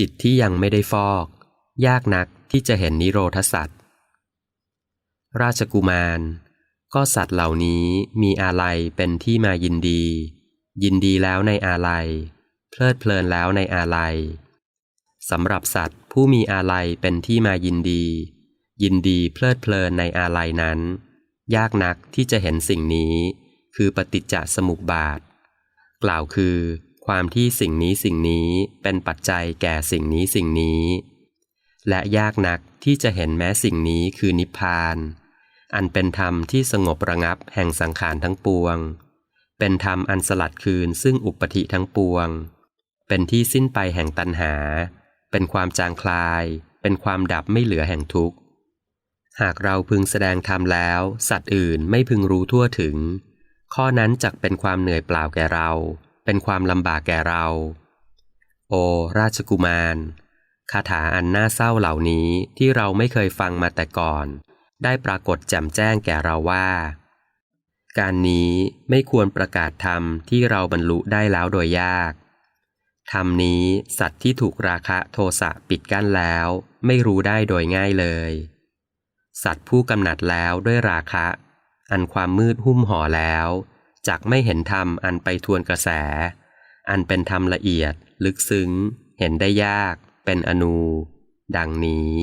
จิตที่ยังไม่ได้ฟอก ยากนักที่จะเห็นนิโรธสัตว์ ราชกุมาร ก็สัตว์เหล่านี้มีอาลัยเป็นที่มายินดี ยินดีแล้วในอาลัย เพลิดเพลินแล้วในอาลัยสำหรับสัตว์ผู้มีอาลัยเป็นที่มายินดี ยินดีเพลิดเพลินในอาลัยนั้น ยากนักที่จะเห็นสิ่งนี้ คือปฏิจจสมุปบาท กล่าวคือ ความที่สิ่งนี้สิ่งนี้เป็นปัจจัยแก่สิ่งนี้สิ่งนี้ และยากนักที่จะเห็นแม้สิ่งนี้คือนิพพาน อันเป็นธรรมที่สงบระงับแห่งสังขารทั้งปวง เป็นธรรมอันสลัดคืนซึ่งอุปธิทั้งปวง เป็นที่สิ้นไปแห่งตัณหา เป็นความจางคลาย เป็นความดับไม่เหลือแห่งทุกข์ หากเราพึงแสดงธรรมแล้ว สัตว์อื่นไม่พึงรู้ทั่วถึง ข้อนั้นจักเป็นความเหนื่อยเปล่าแก่เรา เป็นความลำบากแก่เรา โอ ราชกุมาร คาถาอันน่าเศร้าเหล่านี้ที่เราไม่เคยฟังมาแต่ก่อน ได้ปรากฏแจ่มแจ้งแก่เราว่า การนี้ไม่ควรประกาศธรรมที่เราบรรลุได้แล้วโดยยากธรรมนี้สัตว์ที่ถูกราคะโทสะปิดกั้นแล้ว ไม่รู้ได้โดยง่ายเลย สัตว์ผู้กำหนัดแล้วด้วยราคะ อันความมืดหุ้มห่อแล้ว จักไม่เห็นธรรมอันไปทวนกระแส อันเป็นธรรมละเอียด ลึกซึ้ง เห็นได้ยาก เป็นอนู ดังนี้